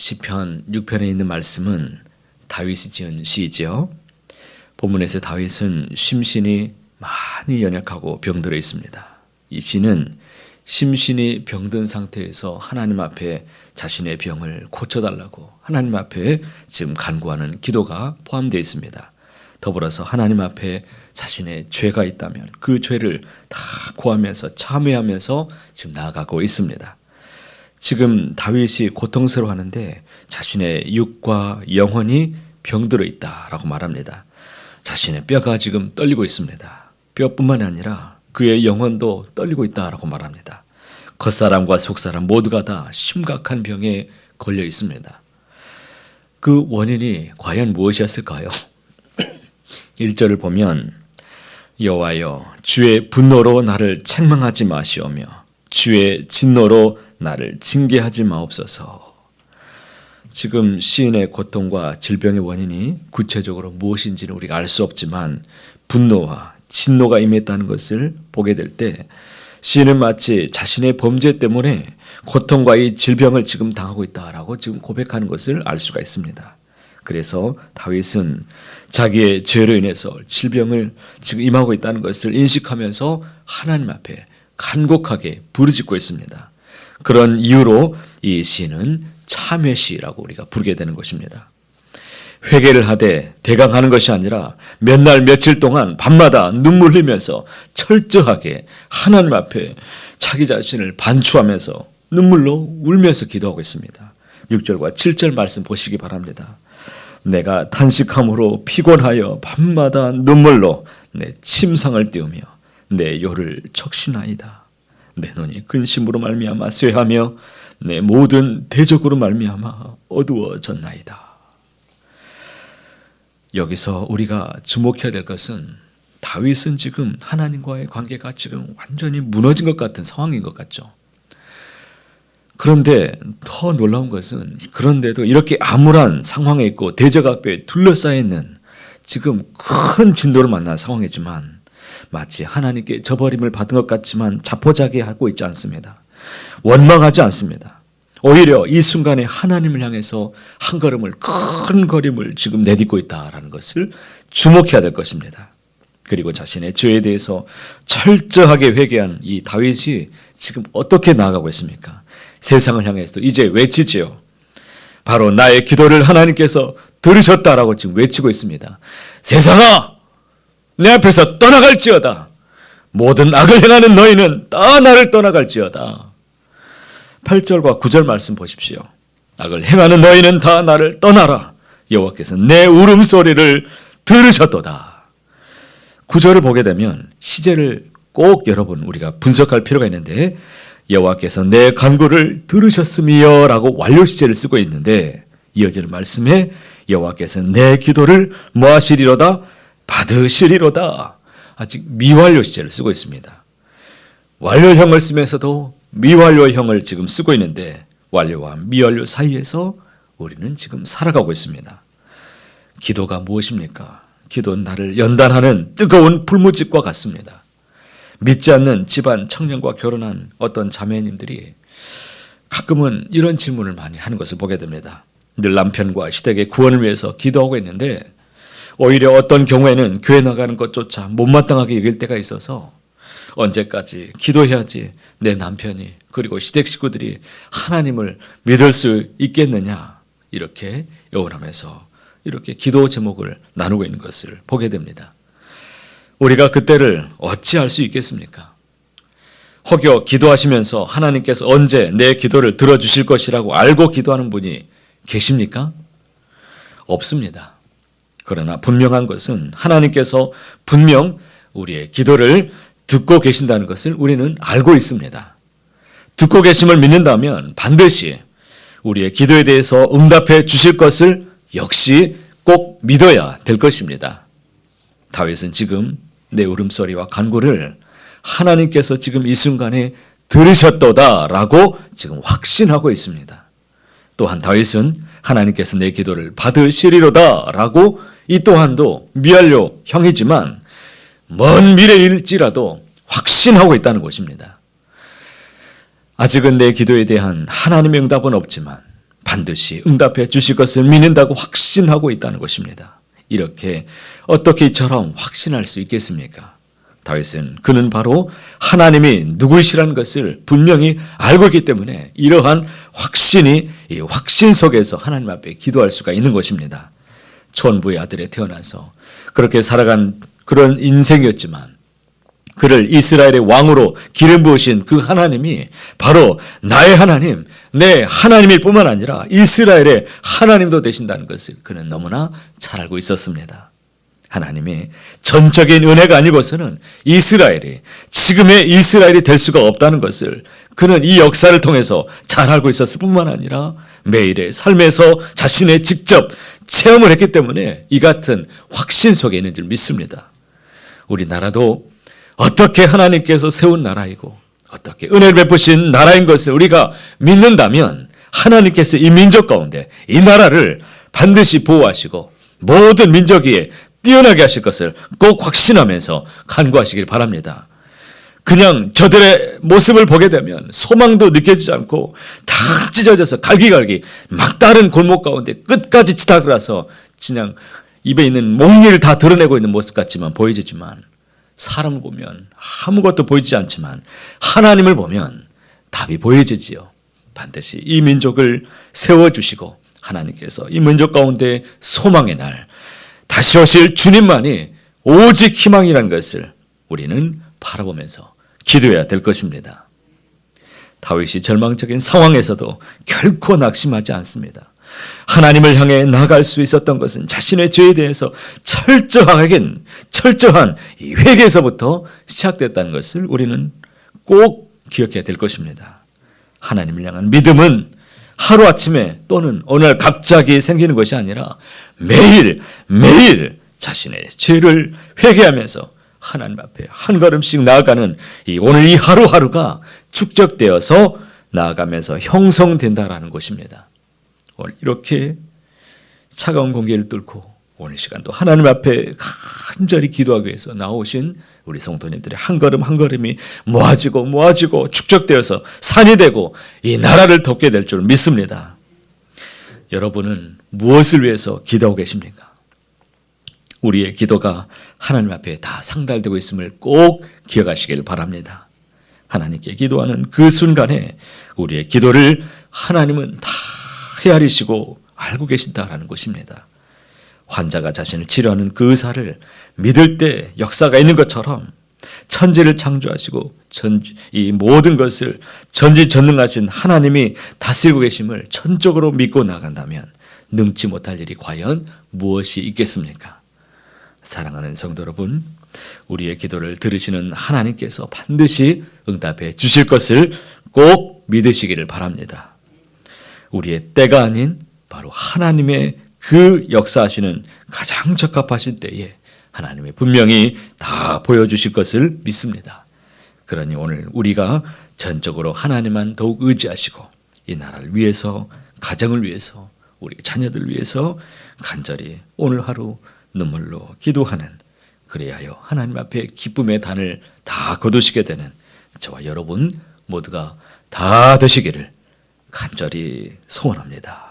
시편 6편에 있는 말씀은 다윗이 지은 시지요. 본문에서 다윗은 심신이 많이 연약하고 병들어 있습니다. 이 시는 심신이 병든 상태에서 하나님 앞에 자신의 병을 고쳐달라고 하나님 앞에 지금 간구하는 기도가 포함되어 있습니다. 더불어서 하나님 앞에 자신의 죄가 있다면 그 죄를 다 구하면서 참회하면서 지금 나아가고 있습니다. 지금 다윗이 고통스러워하는데 자신의 육과 영혼이 병들어 있다라고 말합니다. 자신의 뼈가 지금 떨리고 있습니다. 뼈뿐만 아니라 그의 영혼도 떨리고 있다라고 말합니다. 겉사람과 속사람 모두가 다 심각한 병에 걸려 있습니다. 그 원인이 과연 무엇이었을까요? 1절을 보면 여호와여 주의 분노로 나를 책망하지 마시오며 주의 진노로 나를 징계하지 마옵소서. 지금 시인의 고통과 질병의 원인이 구체적으로 무엇인지는 우리가 알 수 없지만 분노와 진노가 임했다는 것을 보게 될 때 시인은 마치 자신의 범죄 때문에 고통과 이 질병을 지금 당하고 있다라고 지금 고백하는 것을 알 수가 있습니다. 그래서 다윗은 자기의 죄로 인해서 질병을 지금 임하고 있다는 것을 인식하면서 하나님 앞에 간곡하게 부르짖고 있습니다. 그런 이유로 이 시는 참회시라고 우리가 부르게 되는 것입니다. 회개를 하되 대강하는 것이 아니라 몇 날 며칠 동안 밤마다 눈물 흘리면서 철저하게 하나님 앞에 자기 자신을 반추하면서 눈물로 울면서 기도하고 있습니다. 6절과 7절 말씀 보시기 바랍니다. 내가 탄식함으로 피곤하여 밤마다 눈물로 내 침상을 띄우며 내 요를 적신하이다. 내 눈이 근심으로 말미암아 쇠하며 내 모든 대적으로 말미암아 어두워졌나이다. 여기서 우리가 주목해야 될 것은 다윗은 지금 하나님과의 관계가 지금 완전히 무너진 것 같은 상황인 것 같죠. 그런데 더 놀라운 것은 그런데도 이렇게 암울한 상황에 있고 대적 앞에 둘러싸여 있는 지금 큰 진도를 만난 상황이지만 마치 하나님께 저버림을 받은 것 같지만 자포자기 하고 있지 않습니다. 원망하지 않습니다. 오히려 이 순간에 하나님을 향해서 한 걸음을 큰 걸음을 지금 내딛고 있다라는 것을 주목해야 될 것입니다. 그리고 자신의 죄에 대해서 철저하게 회개한 이 다윗이 지금 어떻게 나아가고 있습니까? 세상을 향해서 이제 외치지요. 바로 나의 기도를 하나님께서 들으셨다라고 지금 외치고 있습니다. 세상아! 내 앞에서 떠나갈지어다. 모든 악을 행하는 너희는 다 나를 떠나갈지어다. 8절과 9절 말씀 보십시오. 악을 행하는 너희는 다 나를 떠나라. 여호와께서 내 울음소리를 들으셨도다. 9절을 보게 되면 시제를 꼭 여러분 우리가 분석할 필요가 있는데 여호와께서 내 간구를 들으셨음이여라고 완료 시제를 쓰고 있는데 이어지는 말씀에 여호와께서 내 기도를 뭐하시리로다 받으시리로다 아직 미완료 시제를 쓰고 있습니다. 완료형을 쓰면서도 미완료형을 지금 쓰고 있는데 완료와 미완료 사이에서 우리는 지금 살아가고 있습니다. 기도가 무엇입니까? 기도는 나를 연단하는 뜨거운 불무집과 같습니다. 믿지 않는 집안 청년과 결혼한 어떤 자매님들이 가끔은 이런 질문을 많이 하는 것을 보게 됩니다. 늘 남편과 시댁의 구원을 위해서 기도하고 있는데 오히려 어떤 경우에는 교회 나가는 것조차 못마땅하게 여길 때가 있어서 언제까지 기도해야지 내 남편이 그리고 시댁 식구들이 하나님을 믿을 수 있겠느냐 이렇게 여원하면서 이렇게 기도 제목을 나누고 있는 것을 보게 됩니다. 우리가 그때를 어찌할 수 있겠습니까? 혹여 기도하시면서 하나님께서 언제 내 기도를 들어주실 것이라고 알고 기도하는 분이 계십니까? 없습니다. 그러나 분명한 것은 하나님께서 분명 우리의 기도를 듣고 계신다는 것을 우리는 알고 있습니다. 듣고 계심을 믿는다면 반드시 우리의 기도에 대해서 응답해 주실 것을 역시 꼭 믿어야 될 것입니다. 다윗은 지금 내 울음소리와 간구를 하나님께서 지금 이 순간에 들으셨도다라고 지금 확신하고 있습니다. 또한 다윗은 하나님께서 내 기도를 받으시리로다라고 이 또한도 미완료 형이지만 먼 미래일지라도 확신하고 있다는 것입니다. 아직은 내 기도에 대한 하나님의 응답은 없지만 반드시 응답해 주실 것을 믿는다고 확신하고 있다는 것입니다. 이렇게 어떻게 이처럼 확신할 수 있겠습니까? 다윗은 그는 바로 하나님이 누구시라는 것을 분명히 알고 있기 때문에 이러한 확신이 이 확신 속에서 하나님 앞에 기도할 수가 있는 것입니다. 천부의 아들에 태어나서 그렇게 살아간 그런 인생이었지만 그를 이스라엘의 왕으로 기름 부으신 그 하나님이 바로 나의 하나님, 내 하나님일 뿐만 아니라 이스라엘의 하나님도 되신다는 것을 그는 너무나 잘 알고 있었습니다. 하나님이 전적인 은혜가 아니고서는 이스라엘이 지금의 이스라엘이 될 수가 없다는 것을 그는 이 역사를 통해서 잘 알고 있었을 뿐만 아니라 매일의 삶에서 자신의 직접 체험을 했기 때문에 이 같은 확신 속에 있는 줄 믿습니다. 우리나라도 어떻게 하나님께서 세운 나라이고 어떻게 은혜를 베푸신 나라인 것을 우리가 믿는다면 하나님께서 이 민족 가운데 이 나라를 반드시 보호하시고 모든 민족 위에 뛰어나게 하실 것을 꼭 확신하면서 간구하시길 바랍니다. 그냥 저들의 모습을 보게 되면 소망도 느껴지지 않고 다 찢어져서 갈기갈기 막다른 골목 가운데 끝까지 해서 그냥 입에 있는 몽리를 다 드러내고 있는 모습 같지만 보여지지만 사람을 보면 아무것도 보이지 않지만 하나님을 보면 답이 보여지지요. 반드시 이 민족을 세워주시고 하나님께서 이 민족 가운데 소망의 날 다시 오실 주님만이 오직 희망이라는 것을 우리는 바라보면서 기도해야 될 것입니다. 다윗이 절망적인 상황에서도 결코 낙심하지 않습니다. 하나님을 향해 나갈 수 있었던 것은 자신의 죄에 대해서 철저하게 철저한 이 회개에서부터 시작됐다는 것을 우리는 꼭 기억해야 될 것입니다. 하나님을 향한 믿음은 하루아침에 또는 오늘 갑자기 생기는 것이 아니라 매일 매일 자신의 죄를 회개하면서 하나님 앞에 한 걸음씩 나아가는 이 오늘 이 하루하루가 축적되어서 나아가면서 형성된다라는 것입니다. 오늘 이렇게 차가운 공기를 뚫고 오늘 시간도 하나님 앞에 간절히 기도하기 위해서 나오신 우리 성도님들의 한 걸음 한 걸음이 모아지고 모아지고 축적되어서 산이 되고 이 나라를 돕게 될 줄 믿습니다. 여러분은 무엇을 위해서 기도하고 계십니까? 우리의 기도가 하나님 앞에 다 상달되고 있음을 꼭 기억하시길 바랍니다. 하나님께 기도하는 그 순간에 우리의 기도를 하나님은 다 헤아리시고 알고 계신다라는 것입니다. 환자가 자신을 치료하는 그 의사를 믿을 때 역사가 있는 것처럼 천지를 창조하시고 전지, 이 모든 것을 전지전능하신 하나님이 다스리고 계심을 전적으로 믿고 나간다면 능치 못할 일이 과연 무엇이 있겠습니까? 사랑하는 성도 여러분, 우리의 기도를 들으시는 하나님께서 반드시 응답해 주실 것을 꼭 믿으시기를 바랍니다. 우리의 때가 아닌 바로 하나님의 그 역사하시는 가장 적합하신 때에 하나님이 분명히 다 보여주실 것을 믿습니다. 그러니 오늘 우리가 전적으로 하나님만 더욱 의지하시고 이 나라를 위해서 가정을 위해서 우리 자녀들 위해서 간절히 오늘 하루 눈물로 기도하는 그래야 하여 하나님 앞에 기쁨의 단을 다 거두시게 되는 저와 여러분 모두가 다 되시기를 간절히 소원합니다.